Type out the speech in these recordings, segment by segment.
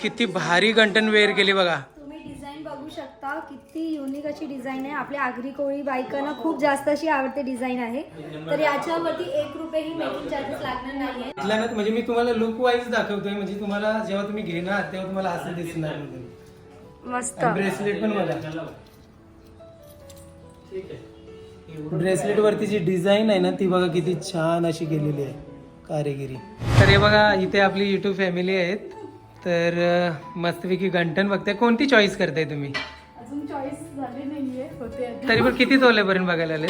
किती भारी कंटन वेअर केली बघा. तुम्ही डिझाईन बघू शकता. किती युनिक अशी डिझाईन आहे. आपल्या आगरी कोळी बायकांना खूप जास्त अशी आवडते डिझाईन आहे. तर याच्यावरती एक रुपयेही मेकिंग चार्जेस लागणार नाहीये. ना म्हणजे मी तुम्हाला लुक वाईज दाखवतोय. म्हणजे तुम्हाला जेव्हा तुम्ही घेणार तेव्हा तुम्हाला असं दिसणार मस्त. ब्रेसलेट पण बघा. ब्रेसलेट वरती जी डिझाईन आहे ना ती बघा किती छान अशी केलेली आहे. कारिगिरी. तर हे बघा इथे आपली युट्यूब फॅमिली आहेत. तर मस्तपैकी गंटन बघताय. कोणती चॉईस करताय तुम्ही? अजून चॉईस झाली नाहीये होते तरी पण किती तोल्यापर्यंत बघायला आले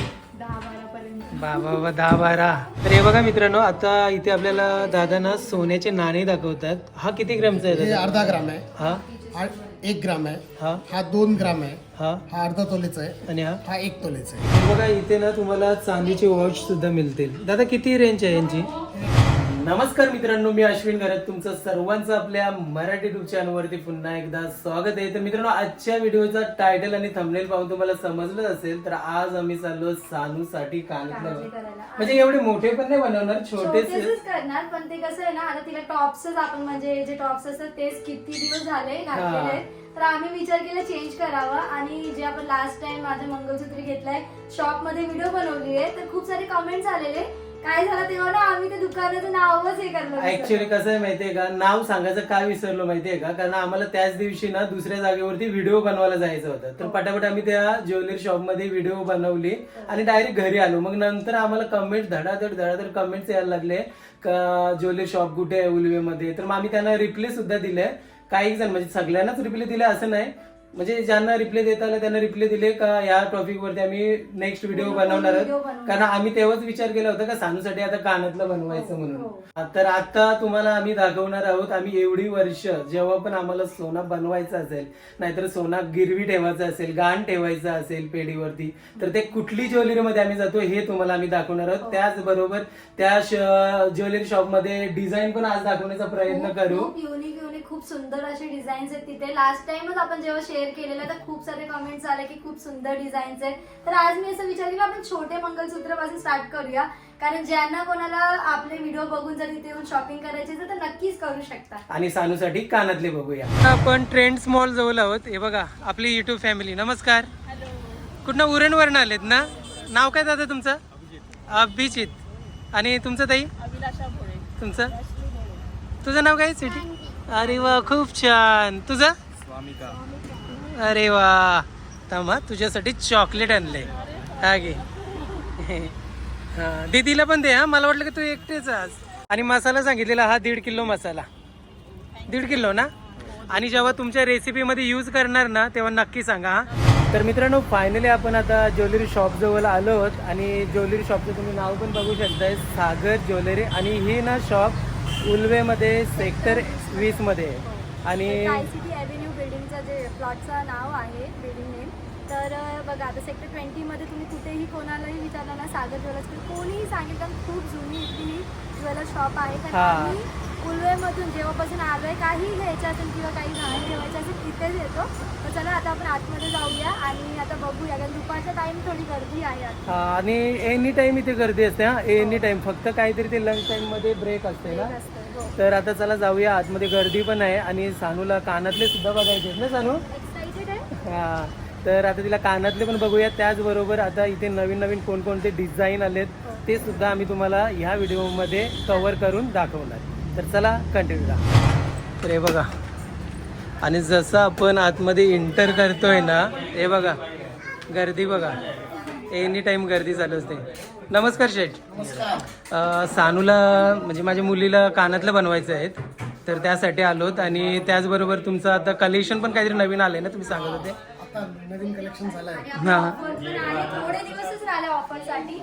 बाबा बाबा दहा बारा तर हे बघा मित्रांनो आता इथे आपल्याला दादाना सोन्याचे नाणे दाखवतात. हा किती ग्रॅमचा आहे हे दादा? अर्धा ग्राम आहे. हा? हा एक ग्राम आहे. हा? हा दोन ग्राम आहे. हा? हा अर्धा तोलेचा आहे. आणि हा? हा एक तोलेचा आहे. हे बघा इथे ना तुम्हाला चांदीचे वॉच सुद्धा मिळतील. दादा किती रेंज आहे यांची? नमस्कार मित्रांनो मी अश्विन घरात. तुमचं सर्वांचं आपल्या मराठी युट्यूब चॅनल वरती पुन्हा एकदा स्वागत आहे. तर मित्रांनो आजच्या व्हिडिओचा टायटल आणि थंबनेल पाहून तुम्हाला समजलं असेल तर आज आम्ही चाललो सानू साठी कानातले करायला. म्हणजे एवढे मोठे पण नाही बनवणार छोटेच करणार पण ते कसं आहे ना आता तिला टॉप्सच आपण म्हणजे जे टॉप्स असतात तेच किती दिवस झाले घातलेले आहेत. तर आम्ही विचार केला चेंज करावा. आणि जे आपण लास्ट टाइम माझं मंगलसूत्र घेतलंय शॉपमध्ये व्हिडिओ बनवली आहे तर खूप सारे कमेंट्स आलेले. काय झालं तेव्हा ना आम्ही ते दुकानाचं नावच हे करलं ऍक्च्युअली कसं आहे माहितीये का नाव सांगायचं काय विसरलो माहितीये का? कारण आम्हाला त्याच दिवशी ना दुसऱ्या जागेवरती व्हिडिओ बनवायला जायचं होतं. तर पटापट आम्ही त्या ज्वेलरी शॉपमध्ये व्हिडिओ बनवली आणि डायरेक्ट घरी आलो. मग नंतर आम्हाला कमेंट धडाधड धडाधड कमेंट्स यायला लागले. का ज्वेलरी शॉप कुठे आहे उलवेमध्ये? तर मग आम्ही त्यांना रिप्ले सुद्धा दिले. काही जण म्हणजे सगळ्यांनाच रिप्ले दिले असं नाही. म्हणजे ज्यांना रिप्ले देता आला त्यांना रिप्ले दिले का या टॉपिक वरती आम्ही नेक्स्ट व्हिडिओ बनवणार video आहोत बनवणार. कारण आम्ही तेव्हाच विचार केला होता का सानूसाठी आता कानातलं बनवायचं हो. म्हणून तर आता तुम्हाला आम्ही दाखवणार आहोत आम्ही एवढी वर्ष जेव्हा पण आम्हाला सोना बनवायचा असेल नाहीतर सोना गिरवी ठेवायचा असेल गाण ठेवायचं असेल पेढीवरती तर ते कुठली ज्वेलरी मध्ये आम्ही जातो हे तुम्हाला आम्ही दाखवणार हो. आहोत त्याचबरोबर त्या ज्वेलरी शॉपमध्ये डिझाईन पण आज दाखवण्याचा प्रयत्न करू युनिक युनिक खूप सुंदर असे डिझाईन्स आहेत तिथे लास्ट टाइमच आपण जेव्हा शेअर केलेलं तर खूप सारे कमेंट्स आले की खूप सुंदर डिझाईन्स आहेत. तर आज मी असं विचार केला आपण छोटे मंगलसूत्रपासून स्टार्ट करूया? कारण ज्यांना कोणाला आपले व्हिडिओ बघून जर तिथे येऊन शॉपिंग करायची असेल तर नक्कीच करू शकता. आणि सानूसाठी कानातले बघूया. आपण ट्रेंड्स मॉल जवळ आहोत. हे बघा आपली युट्यूब फॅमिली नमस्कार. कुठनं? उरणवरून आलेत ना? नाव काय दादा तुमचं? अभिजित. आणि तुमचं ताई? तुमचं? तुझं नाव काय? सिटी अरे वा खूप छान. तुझं? अरे वा. तमा तुझ्यासाठी चॉकलेट आणले हा गे हां दीदीला पण दे हा. मला वाटलं की तू एकटेच आज. आणि मसाला सांगितलेला हा दीड किलो मसाला. दीड किलो ना? आणि जेव्हा तुमच्या रेसिपीमध्ये यूज करणार ना तेव्हा नक्की सांगा हा. तर मित्रांनो फायनली आपण आता ज्वेलरी शॉपजवळ आलो आहोत आणि ज्वेलरी शॉपचं तुम्ही नाव पण बघू शकताय सागर ज्वेलरी. आणि ही ना शॉप उल्वेमध्ये सेक्टर वीसमध्ये आहे. आणि आय सी टी अव्हेन्यू बिल्डिंगचं जे प्लॉटचं नाव आहे बिल्डिंग नेम तर बघा आता सेक्टर ट्वेंटीमध्ये तुम्ही कुठेही कोणालाही विचारलं ना सागर ज्वेलर्स कोणीही सांगेल कारण खूप जुनी इथली ही ज्वेलर्स शॉप आहे कारण. आम्ही उलवेमधून जेव्हापासून आलोय काही घ्यायचं असेल किंवा काही घाण ठेवायचं असेल तिथेच येतो तर चला आता आपण आतमध्ये जाऊया आणि आता बघूया कारण दुपारचा टाइम थोडी गर्दी आहे आता. आणि एनी टाइम इथे गर्दी असते हा एनी टाइम फक्त काहीतरी ते लंच टाइममध्ये ब्रेक असते ना असतं. तर आता चला जाऊया. आतमध्ये गर्दी पण आहे आणि सानूला कानातले सुद्धा बघायचे आहेत ना सानू? हा. तर आता तिला कानातले पण बघूया त्याचबरोबर आता इथे नवीन नवीन कोणकोणते डिझाईन आलेत ते सुद्धा आम्ही तुम्हाला ह्या व्हिडिओमध्ये कव्हर करून दाखवणार. तर चला कंटिन्यू करा तर हे बघा. आणि जसं आपण आतमध्ये इंटर करतोय ना हे बघा. गर्दी बघा. एनी टाइम गर्दी चालू असते. नमस्कार शेठ. अ, सानूला म्हणजे माझ्या मुलीला कानातलं बनवायचं आहेत तर त्यासाठी आलोत आणि त्याचबरोबर तुमचं आता कलेक्शन पण काहीतरी नवीन आलंय ना तुम्ही सांगत होते. आता नवीन कलेक्शन झालं आहे. हा.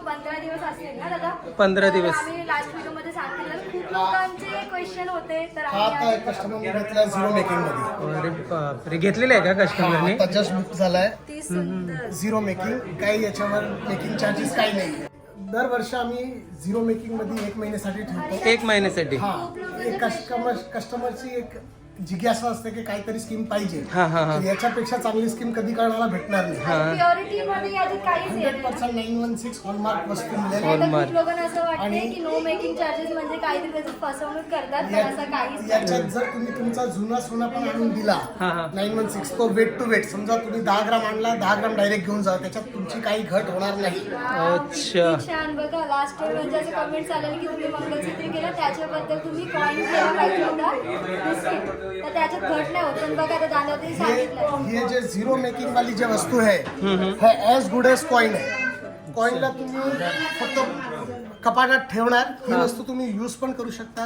पंधरा दिवस असतील ना दादा? पंधरा तर दिवस. आम्ही लास्ट व्हिडिओमध्ये सांगितलं. खूप लोकांचे क्वेश्चन होते तर आम्ही आता एक कस्टमर घेतला झिरो मेकिंगमध्ये. अरे बापरे. घेतलेले आहे का कस्टमरने आता जस्ट बुक झालाय. झिरो मेकिंग काही याच्यावर मेकिंग चार्जेस काही नाही. दरवर्षी आम्ही झिरो मेकिंगमध्ये एक महिन्यासाठी ठेवतो. एक महिन्यासाठी. हा एक कस्टमर कस्टमरची एक जिज्ञासा असते की काहीतरी स्कीम पाहिजे. हा हा हा. तर याच्यापेक्षा चांगली स्कीम कधी करण्याला भेटणार नाही. प्युरिटी मध्ये याच्यात काहीच येत हंड्रेड नाही. Percent nine one six hallmark वस्तू मिळेल. नाही तर Hallmark. खूप लोकांना असं वाटते की नो मेकिंग चार्जेस म्हणजे काहीतरी त्याच्यात फसवणूक करतात पण असं काहीच नाही. याच्यात जर तुम्ही तुमचा जुना सोना पण आणून दिला हा हा. नाईन वन सिक्स तो वेट टू वेट समजा तुम्ही दहा ग्राम आणला दहा ग्राम डायरेक्ट घेऊन जा. त्याच्यात तुमची काही घट होणार नाही. अच्छा. किती छान. बघा लास्ट टाइम म्हणजे असं कमेंट आलेलं की तुम्ही मंगलसूत्र केलं त्याच्याबद्दल तुम्ही कॉइन केला पाहिजे होता. तर त्याच्यात घट नाही होत पण बघा आता दादावरती हे सांगितलं हे जे झिरो मेकिंग वाली जे वस्तू आहे हे ॲज गुड एज कॉइन आहे. कॉइनला तुम्ही फक्त कपाटात ठेवणार ही वस्तू तुम्ही यूज पण करू शकता.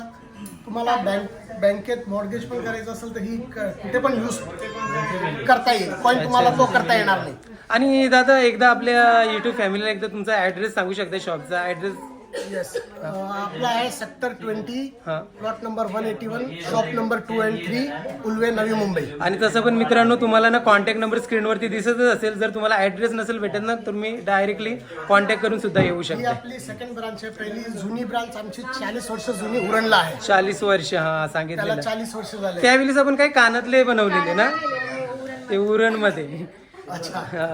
तुम्हाला बँक बँकेत मॉर्गेज पण करायचं असेल तर ही कुठे पण यूज करता येईल. कॉइन तुम्हाला तो करता येणार नाही. आणि दादा एकदा आपल्या युट्यूब फॅमिलीला एकदा तुमचा ऍड्रेस सांगू शकता शॉपचा ऍड्रेस येस आपला आहे सेक्टर ट्वेंटी हा. Plot number one eighty one shop number two and three Ulwe Navi Mumbai. आणि तसं पण मित्रांनो तुम्हाला ना कॉन्टॅक्ट नंबर स्क्रीनवरती दिसतच असेल. जर तुम्हाला ऍड्रेस नसेल भेटत ना तुम्ही डायरेक्टली कॉन्टॅक्ट करून सुद्धा येऊ ही शकता. आपली सेकंड ब्रांच आहे. पहिली जुनी ब्रांच आमची चाळीस वर्ष जुनी उरणला आहे. चाळीस वर्ष हा त्याला सांगितलेलं चाळीस वर्ष झाले. त्यावेळेस आपण काही कानातले बनवलेले ना? ते उरणमध्ये अच्छा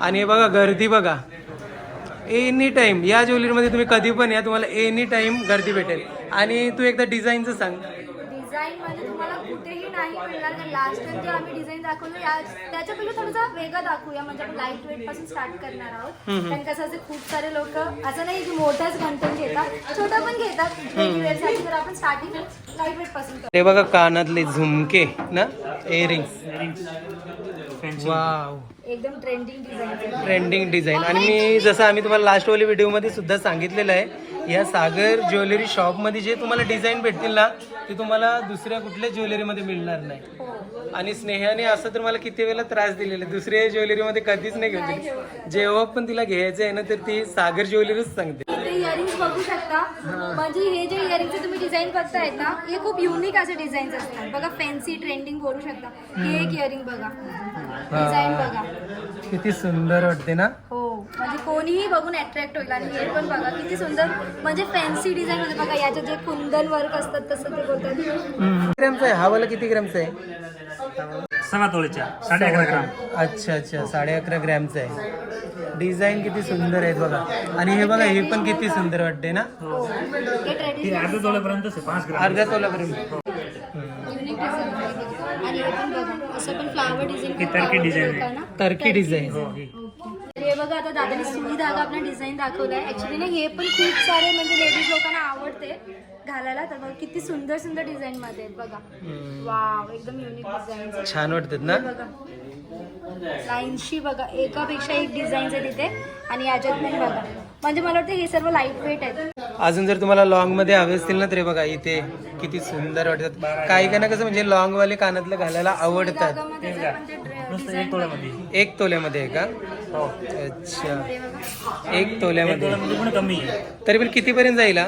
आणि हे बघा गर्दी बघा. Any time. या ज्वेलरीमध्ये तुम्ही कधी पण या तुम्हाला एनी टाइम गर्दी भेटेल. आणि तू एकदा डिझाईनचं सांग. डिझाईन म्हणजे तुम्हाला कुठेही नाही मिळणार कारण लास्ट टाइम जे आम्ही डिझाईन दाखवलं या त्याच्या पहिले थोडंसं वेगळं दाखवूया. म्हणजे आपण लाइट वेटपासून स्टार्ट करणार आहोत. कारण कसं असे खूप सारे लोक असं नाही की मोठाच कंटेंट घेतात छोटा पण घेतात. डेली वेअरसाठी तर आपण स्टार्टिंग लाइट वेटपासून ते बघा कानातले झुमके ना? Earrings wow. एकदम ट्रेंडिंग डिझाईन ट्रेंडिंग डिझाईन आणि मी जसं आम्ही तुम्हाला लास्ट वाली व्हिडिओमध्ये सुद्धा सांगितलेलं आहे या सागर ज्वेलरी शॉपमध्ये जे तुम्हाला डिझाईन भेटतील ना ते तुम्हाला दुसऱ्या कुठल्या ज्वेलरीमध्ये मिळणार नाही. आणि स्नेहाने असं तर मला किती वेळा त्रास दिलेला दुसऱ्या ज्वेलरीमध्ये कधीच नाही घेऊन दिली जेव्हा पण तिला घ्यायचं आहे ना तर ती सागर ज्वेलरीच सांगते. इथे इयरिंग्स बघू शकता. म्हणजे हे जे इयरिंगचे तुम्ही डिझाईन बघतायत ना हे खूप युनिक असे डिझाईन्स असतात. बघा फॅन्सी ट्रेंडिंग बोलू शकता. हे एक इयरिंग बघा. डिझाईन बघा. किती सुंदर वाटते ना? हो. म्हणजे कोणीही बघून अट्रॅक्ट होईल. आणि हे पण बघा किती सुंदर म्हणजे फॅन्सी डिझाईन मध्ये बघा याच्यात जे कुंदन वर्क असतात तसं ते बोलतात. ग्रॅमचा आहे? हा वाला किती ग्रॅमचा आहे? सव्वा तोळीच्या साडे अकरा ग्राम. अच्छा अच्छा साडे अकरा ग्रॅमचा आहे. डिझाईन किती सुंदर आहेत बघा. आणि हे बघा हे पण किती सुंदर वाटते ना? हो. हे अर्ध्या ग्राम. अर्ध्या तोलापर्यंत युनिक डिझाईन हे. बघा आता दादाने सुई धागा आपला डिझाईन दाखवलाय. ऍक्च्युली ना हे पण खूप सारे म्हणजे लेडीज लोकांना आवडते घालायला. तर बघा किती सुंदर सुंदर डिझाईन मध्ये आहेत बघा. वाव एकदम युनिक डिझाईन छान वाटतात ना? बघा. लाईनशी बघा एकापेक्षा एक डिझाईन आहे तिथे आणि याच्यात पण बघा. म्हणजे मला वाटतं हे सर्व लाइट वेट आहेत. अजून जर तुम्हाला लॉंगमध्ये हवे असतील ना तरी बघा इथे किती सुंदर वाटतात. काही काही ना कसं म्हणजे लॉंग वाले कानातलं घालायला आवडतात. धागामध्ये जे पण ते नुसतं एक तोल्यामध्ये. आहे का? हो. अच्छा. एक एक तोल्यामध्ये पण कमी आहे. तरी पण कितीपर्यंत जाईल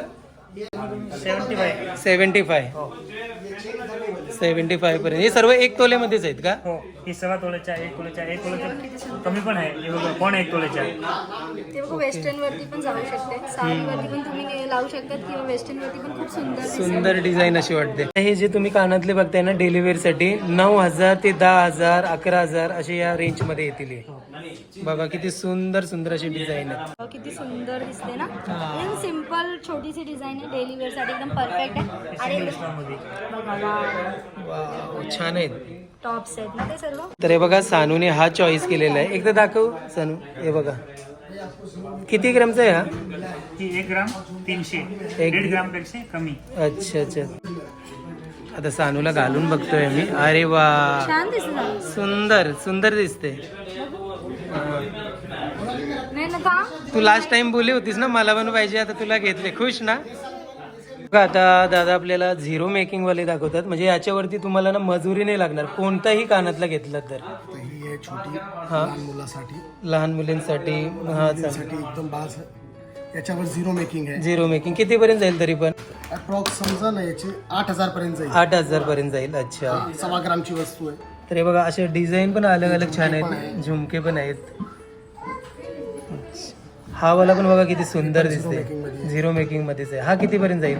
सेवन्टी फाय सेव्हन्टी फाय हो. सेव्हन्टी फाय पर्यंत. हे सर्व एक तोल्यामध्येच आहेत का? हो ही सव्वा तोळ्याच्या एक तोळ्याच्या एक तोळ्याच्या कमी पण आहे. हे बघा कोण एक तोळ्याच्या ते बघा वेस्टर्न वरती पण जाऊ शकते. साडीवरती पण तुम्ही लावू शकतात किंवा वेस्टर्न वरती पण खूप सुंदर दिसेल. सुंदर डिझाईन अशी वाटते. हे जे तुम्ही कानातले बघताय ना डेली वेअरसाठी नऊ हजार ते दहा हजार अकरा हजार असे या रेंजमध्ये येतील हे. बघा किती सुंदर सुंदर अशी डिझाईन आहे. किती सुंदर दिसते ना. एकदम सिंपल छोटीशी डिझाईन आहे. डेली वेअरसाठी एकदम परफेक्ट आहे. आणि छान आहेत. टॉप्स आहेत ना ते सर्व? तर हे बघा सानूने हा चॉईस केलेला आहे. एकदा दाखव सानू. हे बघा. किती ग्रामचा आहे हा? एक ग्राम तीनशे. एक- ग्राम. पेक्षा कमी. अच्छा अच्छा. आता सानूला घालून बघतोय मी. अरे वा. छान सुंदर सुंदर दिसते. तू लास्ट टाइम बोलली होतीस ना मला पण पाहिजे आता तुला घेतले. खुश ना? आता दादा आपल्याला झिरो मेकिंग वाले दाखवतात. म्हणजे याच्यावरती तुम्हाला ना मजुरी नाही लागणार. कोणताही कानातला घेतला तर. ही आहे छोटी हा. लहान मुलासाठी. लहान मुलींसाठी. हा चालेल. एकदम बाज याच्यावर झिरो मेकिंग आहे. Zero making. कितीपर्यंत जाईल तरी पण? अप्रॉक्स समजा ना याची आठ हजार पर्यंत जाईल. आठ हजार पर्यंत जाईल. अच्छा. सव्वा ग्रामची वस्तू आहे. तर हे बघा असे डिझाईन पण अलग अलग छान आहेत. झुमके पण आहेत. हा वाला पण बघा किती सुंदर दिसते झिरो मेकिंग मध्येच आहे. हा कितीपर्यंत जाईल?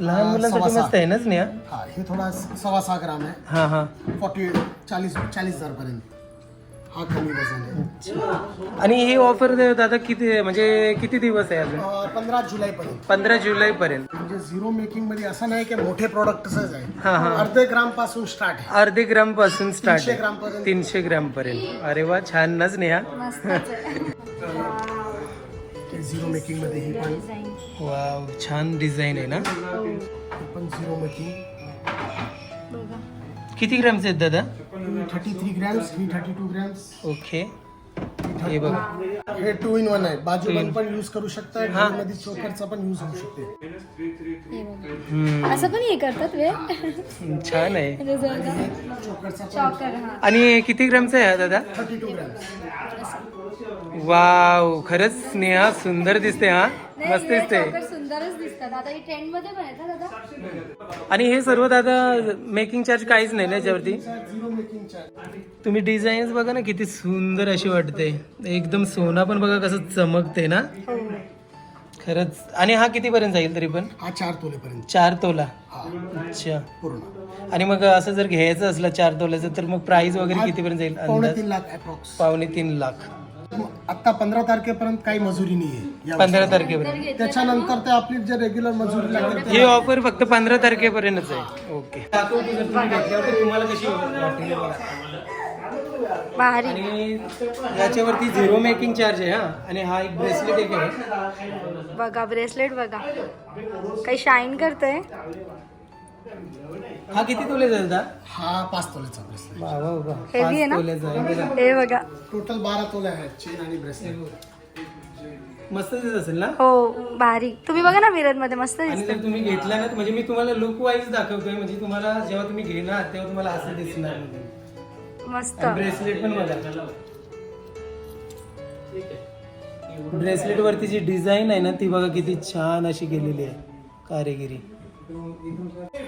लहान मुलांसाठी मस्त आहे ना स्नेहा? हा हे थोडा सव्वा सहा ग्राम आहे. हा हा. फॉर्टी चाळीस चाळीस हजार पर्यंत. हा कमी वजन आहे. आणि ही ऑफर दादा किती म्हणजे किती दिवस आहे अजून? पंधरा जुलै पर्यंत. पंधरा जुलै पर्यंत. म्हणजे झिरो मेकिंगमध्ये असं नाही की मोठे प्रोडक्टच हा, हा. आहे अर्धे ग्रामपासून स्टार्ट आहे. अर्धे ग्रामपासून स्टार्ट 300 ग्राम पर्यंत. तीनशे ग्राम पर्यंत. अरे वा छान ना स्नेहा. मस्तच आहे. झिरो मेकिंगमध्ये ही पण. वाव छान डिझाईन आहे ना? पण झिरो मेकिंग किती ग्रामचे आहेत दादा? थर्टी थ्री ग्रॅम्स ही थर्टी टू ग्रॅम्स ओके हे बघा. हे टू इन वन आहे. बाजू बंद पण युज करू शकता हा. मध्ये चोकरचा पण युज होऊ शकते. हे बघा. हम्म, असं पण हे करतात वे. छान आहे. जर का चोकरचा पण चॉकर हा. आणि किती ग्रामचा आहे हा दादा? थर्टी टू ग्रॅम्स वाव खरंच स्नेहा सुंदर दिसते हा. नाही मस्त हे दिसते चॉकर सुंदरच दिसतात. आता हे ट्रेंडमध्ये पण आहेत ना दादा? आणि हे सर्व दादा मेकिंग चार्ज काहीच नाही ना याच्यावरती? झिरो मेकिंग चार्ज तुम्ही डिझाईन्स बघा ना किती सुंदर अशी वाटते. एकदम सोना पण बघा कसं चमकते ना. हो. खरंच. आणि हा किती पर्यंत जाईल तरी पण? हा चार तोलेपर्यंत. चार तोला. अच्छा. पूर्ण. आणि मग असं जर घ्यायचं असलं चार तोल्याचं तर मग प्राइस वगैरे किती पर्यंत जाईल अंदाज? तीन लाख अप्रॉक्स पावणे तीन लाख. आता पंधरा तारखेपर्यंत काही मजुरी नाही आहे पंधरा तारखेपर्यंत. त्याच्यानंतर ते आपली जे रेग्युलर मजुरी लागते ही ऑफर फक्त पंधरा तारखेपर्यंतच आहे. ओके तुम्हाला कशी आणि याच्यावरती झिरो मेकिंग चार्ज आहे हा. आणि हा एक ब्रेसलेट एक आहे. बघा ब्रेसलेट बघा. काही शाईन करतंय? हा किती तोले जाईल दा? हा पाच तोलेचा ब्रेसलेट वा वा वा. Heavy आहे पाच ना? तोल्याचा. हे बघा. टोटल बारा तोले आहेत चेन आणि ब्रेसलेट मस्त दिसत असेल ना? हो भारी. तुम्ही बघा ना मिररमध्ये मस्त आणि दिसत जर तुम्ही घेतला ना म्हणजे मी तुम्हाला लुक वाईज दाखवतोय. म्हणजे तुम्हाला जेव्हा तुम्ही घेणार तेव्हा तुम्हाला असं दिसणार. मस्त. ब्रेसलेट पण बघा. ब्रेसलेट वरती जी डिझाईन आहे ना ती बघा किती छान अशी केलेली आहे. कारागिरी.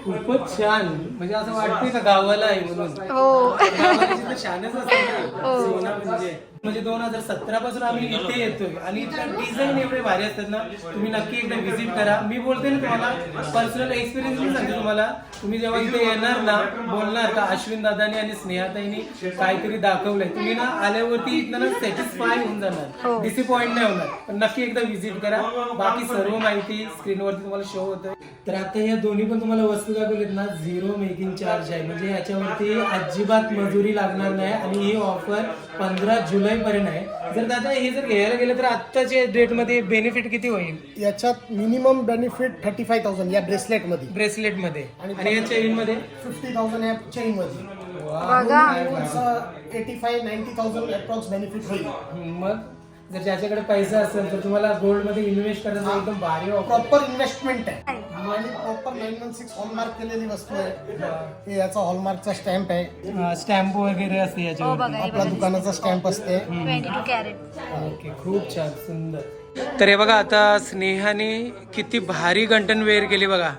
खूपच छान. म्हणजे असं वाटतंय का गावाला आहे म्हणून? हो. गावाला तर छानच असते ना सोना म्हणजे म्हणजे दोन हजार सतरा पासून आम्ही इथे येतोय. आणि डिझाईन एवढे भारी असतात ना तुम्ही नक्की एकदा व्हिजिट करा. मी बोलते ना तुम्हाला पर्सनल एक्सपिरियन्स मी सांगते तुम्हाला. तुम्ही जेव्हा इथे येणार ना बोलणार का अश्विन दादानी आणि स्नेहाताईनी काहीतरी दाखवलंय. तुम्ही ना आल्यावरती इथं ना सॅटिस्फाय होऊन जाणार. डिसअपॉइंट नाही होणार. पण नक्की एकदा व्हिजिट करा. बाकी सर्व माहिती स्क्रीनवरती तुम्हाला शो होतोय. तर आता या दोन्ही पण तुम्हाला वस्तू दाखवलीत ना झिरो मेकिंग चार्ज आहे. म्हणजे याच्यावरती अजिबात मजुरी लागणार नाही आणि ही ऑफर पंधरा जुलै पर्यंत आहे जर दादा हे जर घ्यायला गेलं तर आत्ताच्या डेटमध्ये बेनिफिट किती होईल? याच्यात minimum benefit thirty five thousand या ब्रेसलेटमध्ये ब्रेसलेटमध्ये आणि या चेन मध्ये फिफ्टी थाउजंड या चेन मध्ये बघा. Eighty five ninety thousand approx benefit होईल. मग? जर ज्याच्याकडे पैसा असेल तर तुम्हाला गोल्डमध्ये इन्व्हेस्ट करायचं एकदम भारी प्रॉपर इन्व्हेस्टमेंट आहे. आणि proper nine one six hallmark केलेली वस्तू आहे. हे. याचा हॉलमार्कचा स्टॅम्प आहे. स्टॅम्प वगैरे असते हो याच्यावर बघा हे आपला दुकानाचा स्टॅम्प असते. ट्वेंटी टू कॅरेट ओके खूप छान सुंदर. तर हे बघा आता स्नेहाने किती भारी गंटन वेअर केली बघा.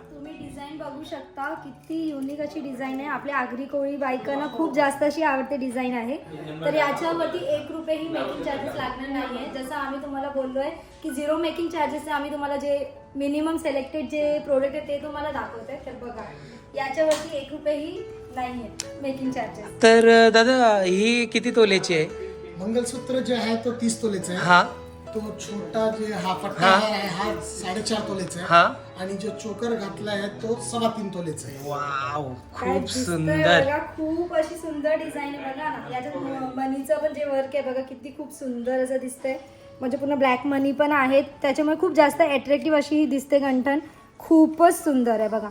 बघू शकता किती युनिक अशी डिझाईन आहे. आपल्या आगरी कोळी बायकांना खूप जास्त अशी आवडते डिझाईन आहे. तर याच्यावरती एक रुपयेही मेकिंग चार्जेस लागणार नाही आहे जसं आम्ही तुम्हाला बोललो आहे की झिरो मेकिंग चार्जेस आम्ही तुम्हाला जे मिनिमम सिलेक्टेड जे प्रोडक्ट आहे ते तुम्हाला दाखवत आहे तर बघा याच्यावरती एक रुपयेही नाही आहे मेकिंग चार्जेस तर दादा ही किती तोल्याची आहे? मंगलसूत्र जे आहे तो तीस तोलेचा आहे. हा. तो छोटा जे हा पट्टा हा. आहे हा साडेचार तोलेचा आहे. हा. आणि जो चोकर घातला आहे तो सव्वा तीन तोलेचा आहे. वाव काय खूप दिसतंय सुंदर. बघा खूप अशी सुंदर डिझाईन बघा ना. याच्यात म- मनीचं पण जे वर्क आहे बघा किती खूप सुंदर असं दिसतंय. म्हणजे पूर्ण ब्लॅक मनी पण आहेत. त्याच्यामुळे खूप जास्त अट्रॅक्टिव्ह अशी ही दिसते गंठन. खूपच सुंदर आहे बघा.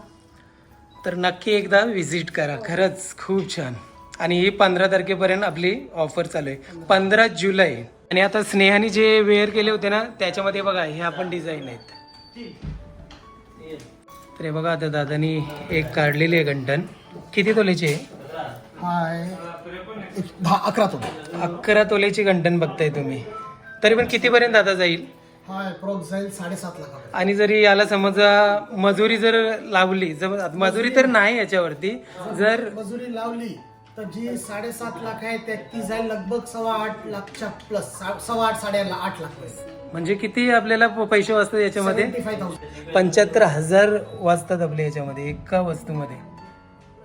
तर नक्की एकदा व्हिजिट करा. खरंच खूप छान. आणि ही पंधरा तारखेपर्यंत आपली ऑफर चालू आहे. पंधरा जुलै. आणि आता स्नेहाने जे वेअर केले होते ना त्याच्यामध्ये बघा हे आपण डिझाईन आहेत. तर हे बघा आता दादानी एक काढलेली आहे गंटन किती तोल्याची आहे? एक दहा अकरा तोले. अकरा तोल्याची गंटन बघताय तुम्ही. तरी पण कितीपर्यंत दादा जाईल? जाईल साडेसात लाखापर्यंत. आणि जरी याला समजा मजुरी जर लावली जर मजुरी तर नाही याच्यावरती जर मजुरी लावली तर जी साडेसात लाख आहे त्या ती जाईल लगभग सव्वा आठ लाखच्या प्लस सव्वा आठ साडे आठ लाख म्हणजे किती आपल्याला प- पैसे वाचतात याच्यामध्ये? पंच्याहत्तर हजार वाजतात आपले याच्यामध्ये एका वस्तूमध्ये.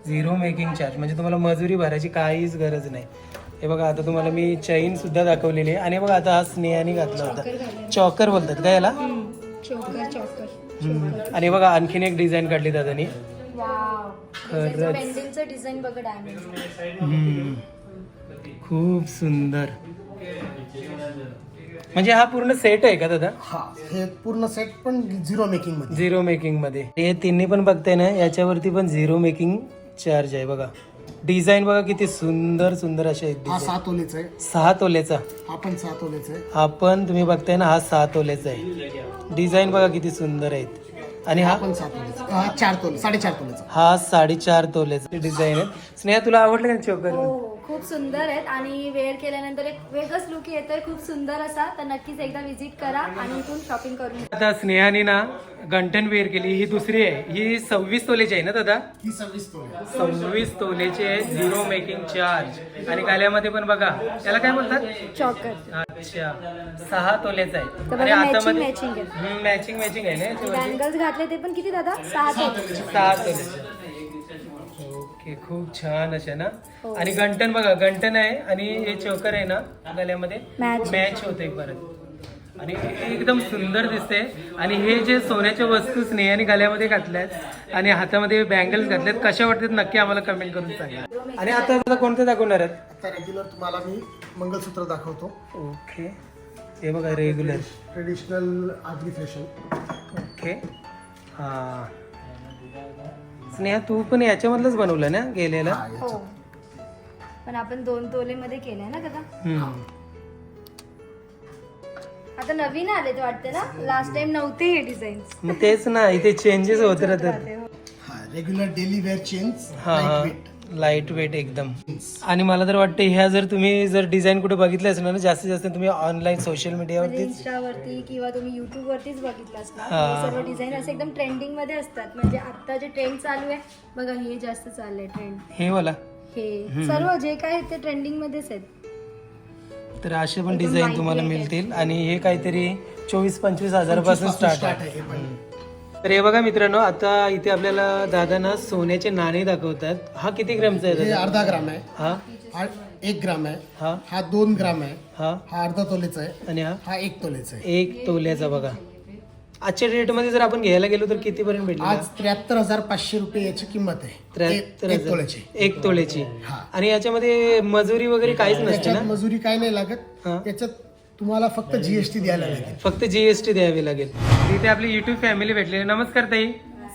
झिरो मेकिंग चार्ज म्हणजे तुम्हाला मजुरी भरायची काहीच गरज नाही. हे बघा आता तुम्हाला मी चैन सुद्धा दाखवलेली आहे. आणि बघा आता हा स्नेहाने घातला होता. चॉकर बोलतात का याला? चोकर चोकर हम्म. आणि हे बघा आणखीन एक डिझाईन काढली दादानी. वाव खरंच. पेंडिंगचं डिझाईन बघा डायमंड हम्म. खूप सुंदर. म्हणजे हा पूर्ण सेट आहे का दादा? हा हे पूर्ण सेट पण झिरो मेकिंगमध्ये. झिरो मेकिंगमध्ये. हे तिन्ही पण बघताय ना याच्यावरती पण झिरो मेकिंग चार्ज आहे बघा. डिझाईन बघा किती सुंदर सुंदर असे आहेत हा design. सात तोलेचा आहे. सहा तोलेचा हा पण सात तोलेचा आहे. हा पण तुम्ही बघताय ना हा सहा तोलेचा आहे. डिझाईन बघा किती सुंदर आहेत. आणि हा? हा पण सात तोलेचा हा चार तोले साडेचार तोलेचा हा साडेचार तोलेचे डिझाईन आहेत स्नेहा तुला आवडलं का चोकर? हो. खूप सुंदर आहेत आणि वेअर केल्यानंतर एक वेगळंच लुक येतोय. खूप सुंदर असा. तर नक्कीच एकदा विजिट करा आणि इथून शॉपिंग करून घ्या. आता स्नेहाने ना गंटन वेअर केली. ही दुसरी आहे. ही सव्वीस तोलेची आहे ना दादा? ही सव्वीस तोले. सव्वीस तोलेचे आहे. झिरो मेकिंग चार्ज आणि गाल्यामध्ये पण बघा. त्याला काय बोलतात? चॉकर अच्छा. सहा तोलेचा आहे तर आणि बघा matching आतामध्ये matching आहे. मॅचिंग मॅचिंग आहे ना याच्यावरती? बँगल्स घातले ते पण किती दादा? सहा ते सहा तोलेचे. ओके खूप छान अशा ना? हो. आणि गंटन बघा गंटन आहे आणि हे चोकर आहे ना गल्यामध्ये? Match. मॅच होते परत. आणि एकदम सुंदर दिसते आणि हे जे सोन्याच्या वस्तू स्नेहाने गल्यामध्ये घातल्यात आणि हातामध्ये बँगल्स घातल्यात कशा वाटतात नक्की आम्हाला कमेंट करून सांगा. आणि आता आता कोणते दाखवणार आहेत? आता रेग्युलर तुम्हाला मी मंगलसूत्र दाखवतो. ओके. हे बघा regular traditional Agri fashion okay. हां. स्नेहा तू पण याच्यामधलंच बनवलं ना गेलेला? हो पण आपण दोन तोले मध्ये केलंय ना हम्म. आता नवीन आले ते वाटते ना? लास्ट टाइम नव्हते हे डिझाईन मग तेच ना इथे चेंजेस होत राहतात. हा रेग्युलर डेली वेअर चेन्स हा हा. वेट लाइट वेट एकदम. आणि मला तर वाटतं ह्या जर तुम्ही जर डिझाईन कुठे बघितले असणार ना जास्तीत जास्त तुम्ही ऑनलाईन सोशल मीडियावरतीच इन्स्टावरती किंवा तुम्ही युट्यूब वरतीच बघितलं असणार. सर्व डिझाईन असे एकदम ट्रेंडिंगमध्ये असतात. म्हणजे आता जे ट्रेंड चालू आहे बघा हे जास्त चाललंय ट्रेंड हे मला हे. सर्व जे काय आहे ते ट्रेंडिंग मध्येच आहेत. तर असे पण डिझाईन तुम्हाला मिळतील. आणि हे काहीतरी चोवीस पंचवीस हजारापासून स्टार्ट स्टार्ट आहे. तर हे बघा मित्रांनो आता इथे आपल्याला दादाना सोन्याचे नाणे दाखवतात. हा किती ग्रॅमचा आहे हे दादा? अर्धा ग्राम आहे. हा? हा एक ग्राम आहे. हा? हा दोन ग्राम आहे. हा? हा अर्धा तोलेचा आहे. आणि हा? हा एक तोलेचा आहे. एक तोल्याचा बघा. आजच्या डेटमध्ये जर आपण घ्यायला गेलो तर किती पर्यंत भेटेल आज त्र्याहत्तर हजार पाचशे रुपये याची किंमत आहे. त्र्याहत्तर एक- हजार. तोल्याची. एक तोल्याची. हा. आणि याच्यामध्ये मजुरी वगैरे काहीच नसते त्याच्यात ना? मजुरी काय नाही लागत. हा. याच्यात तुम्हाला फक्त जीएसटी द्यायला लागेल. फक्त जीएसटी द्यावी लागेल. इथे आपली युट्यूब फॅमिली भेटली नमस्कार ताई.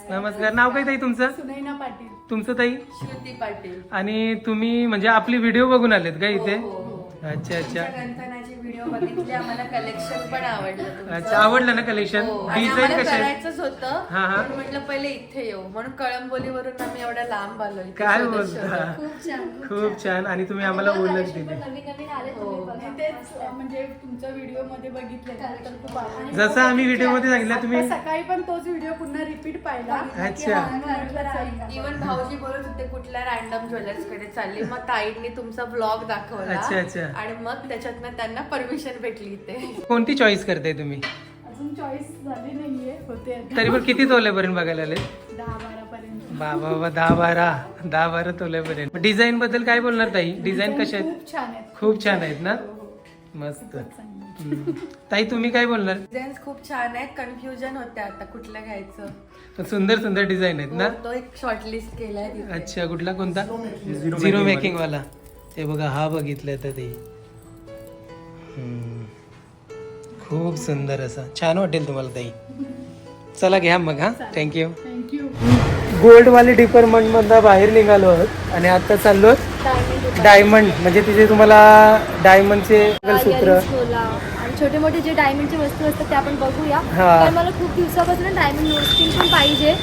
नमस्कार. नाव काय ताई तुमचं? सुनैना पाटील. तुमचं ताई? श्रुती पाटील. आणि तुम्ही म्हणजे आपली व्हिडिओ बघून आलेत का इथे? हो, हो. अच्छा अच्छा. गंथनाचे व्हिडिओ बघितले आम्हाला कलेक्शन पण आवडलं तुमचं. अच्छा आवडलं ना कलेक्शन हो, आणि डिझाईन आम्हाला करायचंच होतं. हा, हा. पण म्हटलं पहिले इथे येऊ. म्हणून कळंबोलीवरून आम्ही एवढ्या लांब इथे. काय शोधत बोलता. खूप छान खूप छान. आणि तुम्ही आम्हाला ओळख दिली. नवीन नवीन आले तुम्ही हो. बघा. तेच म्हणजे तुमच्या व्हिडिओमध्ये बघितले तर खूप आवडलं. जसं आम्ही व्हिडिओमध्ये सांगितलं तुम्ही आता सकाळी पण तोच व्हिडिओ पुन्हा रिपीट पाहिला. अच्छा. इवन भाऊजी बोलत होते कुठल्या रॅन्डम ज्वेलर्सकडे चालली? मग ताईंनी तुमचा ब्लॉग दाखवला. अच्छा, अच्छा. आणि मग त्याच्यातनं त्यांना परमिशन भेटली इथे. कोणती चॉईस करताय तुम्ही? अजून चॉईस झाली नाहीये होते. तरी पण किती तोल्यापर्यंत बघायला आले दहा बारा पर्यंत. बाबा बाबा दहा बारा. दहा बारा तोल्यापर्यंत डिझाईन बद्दल काय बोलणार ताई? डिझाईन कशा आहेत? खूप छान आहेत. खूप छान आहेत ना? मस्त. हम्म. ताई तुम्ही काय बोलणार? डिझाईन्स खूप छान आहेत. कन्फ्युजन होते आता कुठलं घ्यायचं. पण सुंदर सुंदर डिझाईन आहेत ना? तो एक शॉर्टलिस्ट केलाय तिथे. अच्छा कुठला कोणता? झिरो मेकिंग वाला. ते बघा हा बघितलं तर ते. खूप सुंदर असा. छान वाटेल तुम्हाला ताई. चला घ्या मग हा. Thank you thank you gold वाले डिपार्टमेंट मधनं बाहेर निघालो आहोत आणि आता चाललो डायमंड म्हणजे तिथे तुम्हाला डायमंडचे सूत्र. छोटे मोठे जे डायमंडचे वस्तू असतात ते आपण बघूया. कारण मला खूप दिवसापासून डायमंड नोस्टिंग पण पाहिजे.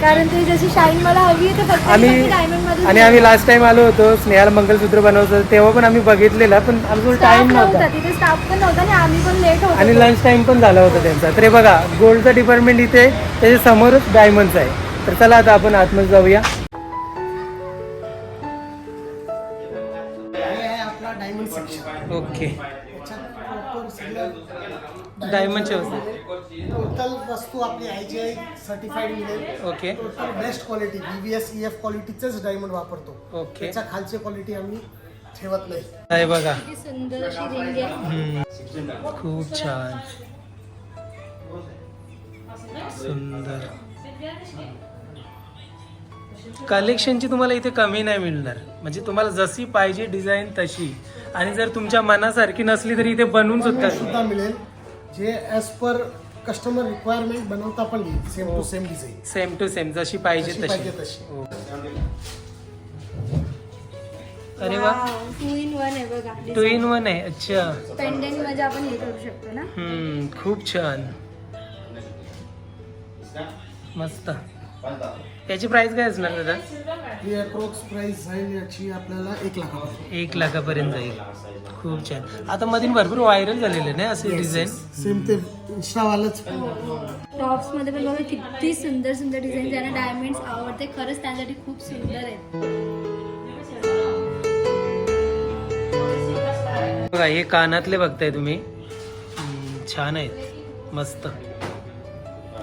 कारण ते जशी शाईन मला हवी आहे ते फक्त आम्ही डायमंडमध्ये आणि आम्ही लास्ट टाइम आलो होतो स्नेहाला मंगलसूत्र बनवतो तेव्हा पण आम्ही बघितलेला पण आमचा टाइम नव्हता. तिथे स्टाफ पण नव्हता आणि आम्ही पण लेट होतो. आणि लंच टाइम पण झाला होता त्यांचा. तर हे बघा गोल्डचं डिपार्टमेंट इथे त्याच्या समोरच डायमंडचं आहे. तर चला आता आपण आतमध्ये जाऊया. सगळं डायमंडच्या वस्तू. टोटल वस्तू आपली आय जी आय सर्टिफाईड मिळेल. Okay total best quality V V S E F क्वालिटीचेच diamond वापरतो. ओके त्याच्या खालची क्वालिटी आम्ही ठेवत नाही. आहे बघा. किती सुंदर अशी रिंग आहे. खूप छान. सुंदर. कलेक्शनची तुम्हाला इथे कमी नाही मिळणार. म्हणजे तुम्हाला जशी पाहिजे डिझाईन तशी. आणि जर तुमच्या मनासारखी नसली तरी इथे बनवून सुद्धा सुद्धा मिळेल. जे ॲज पर कस्टमर रिक्वायरमेंट बनवता पण येईल. Same to same design same to same जशी पाहिजे तशी. तशी. हो. अरे वा. टू इन वन आहे बघा. टू इन वन आहे. अच्छा. पेंडेंटमध्ये आपण हे करू शकतो ना? हम्म खूप छान. मस्त. याची प्राइस काय असणार दादा? ही अप्रोक्स प्राइस जाईल याची आपल्याला एक लाखापर्यंत. एक लाखापर्यंत जाईल. खूप छान. आता मधील भरपूर व्हायरल झालेले नाही असे डिझाईन सेम ते इंस्टावालच टॉप्समध्ये पण बघा किती सुंदर सुंदर डिझाईन ज्यांना डायमंड्स आवडते. खरंच त्यांच्यासाठी खूप सुंदर आहेत. बघा हे कानातले बघताय तुम्ही. छान आहेत. मस्त.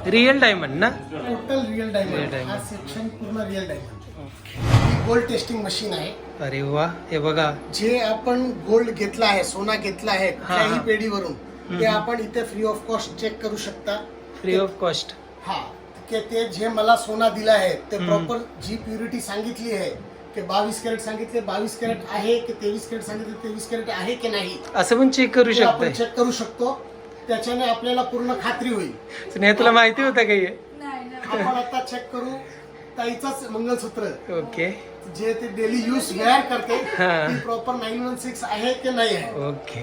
रिअल डायमंड ना? Total real Real diamond diamond. हा सेक्शन पूर्ण real diamond gold testing machine आहे. अरे वा हे बघा. जे आपण गोल्ड घेतला आहे सोना घेतला आहे कुठल्याही हा. पेढीवरून ते आपण इथे फ्री ऑफ कॉस्ट चेक करू शकता. फ्री ऑफ कॉस्ट हा की ते जे मला सोना दिलं आहे ते हम्म. प्रॉपर जी प्युरिटी सांगितली आहे की बावीस कॅरेट सांगितले बावीस कॅरेट आहे की तेवीस कॅरेट सांगितले तेवीस कॅरेट आहे की नाही असं पण चेक करू ते आपण शकताय. चेक करू शकतो. त्याच्याने आपल्याला पूर्ण खात्री होईल. स्नेहा तुला माहिती होतं का हे? आपण आता चेक करू. ताईचाच मंगलसूत्र. ओके. जे ते डेली यूज वेअर करते प्रॉपर नाईन वन सिक्स आहे की नाही आहे? ओके.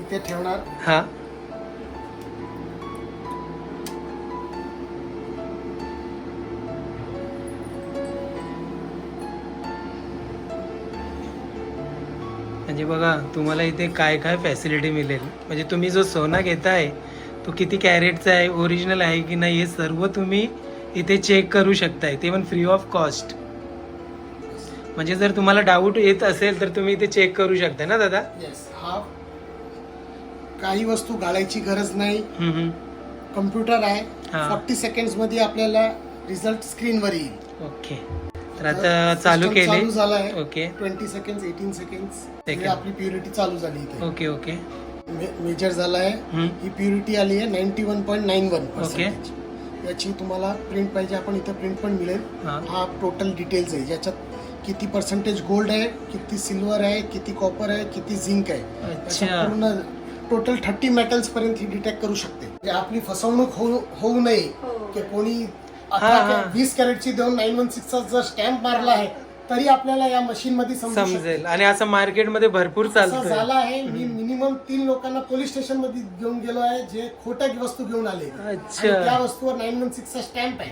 इथे ठेवणार. हा. म्हणजे बघा तुम्हाला इथे काय काय फॅसिलिटी मिळेल. म्हणजे तुम्ही जो सोना घेताय तो किती कॅरेटचा आहे ओरिजिनल आहे की नाही हे सर्व तुम्ही इथे चेक करू शकताय. ते पण फ्री ऑफ कॉस्ट म्हणजे जर तुम्हाला डाऊट येत असेल तर तुम्ही इथे चेक करू शकता ना दादा? येस हा काही वस्तू गाळायची गरज नाही. हम्म, हम्म. कम्प्युटर आहे. हा. फोर्टी सेकंडमध्ये आपल्याला रिझल्ट स्क्रीनवर येईल. ओके तर आता चालू केले. झाला आहे okay twenty second eighteen second. आपली प्युरिटी चालू झाली इथे. ओके ओके मेजर झाला आहे हम्म. ही प्युरिटी आली आहे ninety one point nine one Okay. याची तुम्हाला प्रिंट पाहिजे आपण इथे प्रिंट पण मिळेल. हा. टोटल डिटेल्स आहे. ज्याच्यात किती पर्सेंटेज गोल्ड आहे किती सिल्वर आहे किती कॉपर आहे किती झिंक आहे. पूर्ण टोटल थर्टी मेटल्स पर्यंत ही डिटेक्ट करू शकते. म्हणजे आपली फसवणूक होऊ होऊ नये हो. की कोणी हा, अठरा हा. ते वीस कॅरेटची देऊन नाईन वन सिक्सचा जर स्टॅम्प मारला आहे तरी आपल्याला या मशीन मध्ये समजू शकते. समजेल. आणि असं मार्केटमध्ये भरपूर असं चालतंय. झालं आहे मी मिनिमम तीन लोकांना पोलीस स्टेशनमध्ये घेऊन गेलो आहे जे खोट्या वस्तू घेऊन आले. आणि अच्छा. त्या वस्तूवर नाईन वन सिक्सचा स्टॅम्प आहे.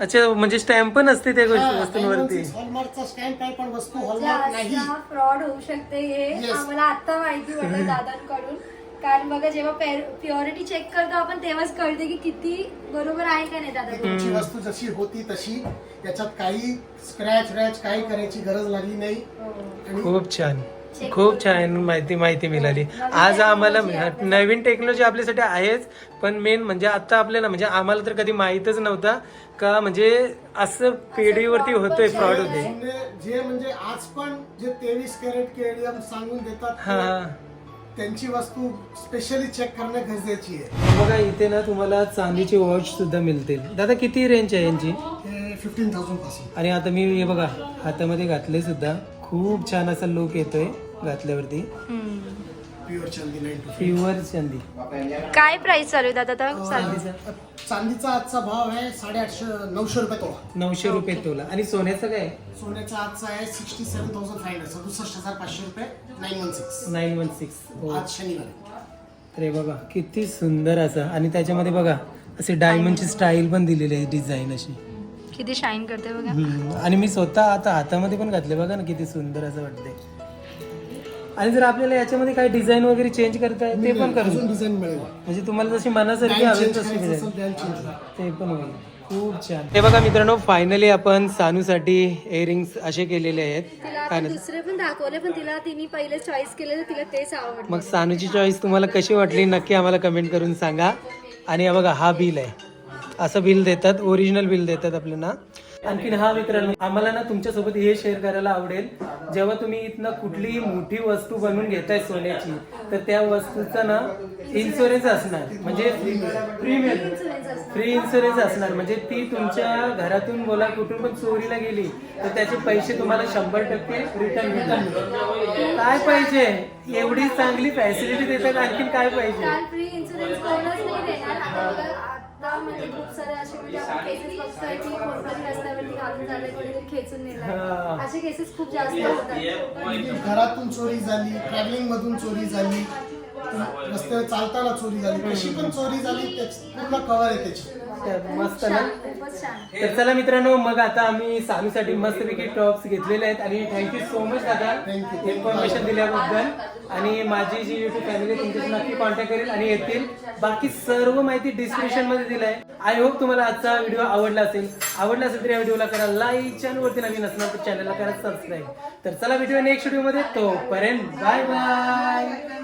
अच्छा म्हणजे स्टॅम्प पण असते त्या गोष्टी वस्तूंवरती. हॉलमार्कचा स्टॅम्प आहे पण वस्तू हॉलमार्क नाही. फ्रॉड होऊ शकते हे. Yes. आम्हाला आता माहिती पडलं दादांकडून. कारण बघा जेव्हा प्युरिटी चेक करतो आपण तेव्हाच कळते की किती बरोबर आहे का नाही दादा तुमची वस्तू जशी होती तशी याच्यात काही स्क्रॅच व्रॅच काही करायची गरज लागली नाही. आणि खूप छान. खूप छान माहिती माहिती मिळाली. आज आम्हाला नवीन टेक्नॉलॉजी आपल्यासाठी आहेच पण मेन म्हणजे आता आपल्याला म्हणजे आम्हाला तर कधी माहीतच नव्हता का म्हणजे असं पेढीवरती होतोय फ्रॉड होते जुने- जे म्हणजे आज पण जे तेवीस कॅरेट केडियम सांगून देतात हा. हा त्यांची वस्तू स्पेशली चेक करणे गरजेची आहे. बघा इथे ना तुम्हाला चांदीची वॉच सुद्धा मिळतील. दादा किती रेंज आहे यांची? हे फिफ्टीन थाउजंडपासून. आणि आता मी हे बघा हातामध्ये घातले सुद्धा. खूप छान असा लुक येतोय घातल्यावरती. प्युअर चांदी नाईन टू प्युअर चांदी. काय प्राइस चालू आहे दादा? आता चांदीचं? चांदीचा आजचा भाव आहे साडेआठशे नऊशे रुपये तोळा. नऊशे रुपये तोला. आणि सोन्याचं काय? सोन्याचा आजचा आहे sixty seven thousand five hundred सदुसष्ट हजार पाचशे रुपये nine one six nine one six आज शनिवारी अरे बघा किती सुंदर असं. आणि त्याच्यामध्ये बघा असे डायमंडची स्टाईल पण दिलेली आहे डिझाईन अशी. किती शाईन करते बघा. हम्म. आणि मी स्वतः आता हातामध्ये पण घातले बघा ना किती सुंदर असं वाटते आणि जर आपल्याला याच्यामध्ये काही डिझाईन वगैरे चेंज करता ते पण करू अजून डिझाईन मिळेल. म्हणजे तुम्हाला जशी मनासारखी हवी तशी डिझाईन. ते पण होईल. खूप छान. हे बघा मित्रांनो फायनली आपण सानूसाठी इयरिंग्स असे केलेले आहेत. दुसरे पण दाखवले पण तिला तिने पहिले चॉईस केले तर तिला तेच आवडलं. मग सानूची चॉईस तुम्हाला कशी वाटली नक्की आम्हाला कमेंट करून सांगा. आणि हा बघा हा बिल आहे. असं बिल देतात ओरिजिनल बिल देतात आपल्याला. आणखीन हा मित्रांनो आम्हाला ना तुमच्यासोबत हे शेअर करायला आवडेल. जेव्हा तुम्ही इथनं कुठलीही मोठी वस्तू बनवून घेताय सोन्याची तर त्या वस्तूचा ना इन्शुरन्स असणार. म्हणजे फ्री फ्री इन्शुरन्स असणार. म्हणजे ती तुमच्या घरातून बोला कुठून पण चोरीला गेली तर त्याचे पैसे तुम्हाला शंभर टक्के रिटर्न मिळतात काय पाहिजे? एवढी चांगली फॅसिलिटी देतात आणखीन काय पाहिजे? आता म्हणजे खूप सारे असे म्हणजे आपण केसेस बघतोय की कोणत्याही रस्त्यावरती घालून झाले कोणीतरी खेचून हा. असे केसेस खूप जास्त होतात. घरातून चोरी झाली ट्रॅव्हलिंग मधून चोरी झाली रस्त्यावर चालताना चोरी झाली कशी पण चोरी झाली त्याची पूर्ण कव्हर आहे त्याची. मस्त ना? छान खूपच छान. तर चला मित्रांनो मग आता आम्ही सानूसाठी मस्तपैकी टॉप्स घेतलेले आहेत. आणि थँक्यू सो मच दादा. इन्फॉर्मेशन दिल्याबद्दल. आणि माझी जी युट्यूब फॅमिली तुमच्याशी नक्की कॉन्टॅक्ट करेल आणि येतील. बाकी सर्व माहिती डिस्क्रिप्शनमध्ये दिलं आहे आय होप तुम्हाला आजचा व्हिडिओ आवडला असेल. आवडला असेल तर या व्हिडिओला करा लाईक चॅनलवरती नवीन असणार तर चॅनलला करा सबस्क्राईब तर चला व्हिडिओ नेक्स्ट व्हिडिओमध्ये. तोपर्यंत बाय बाय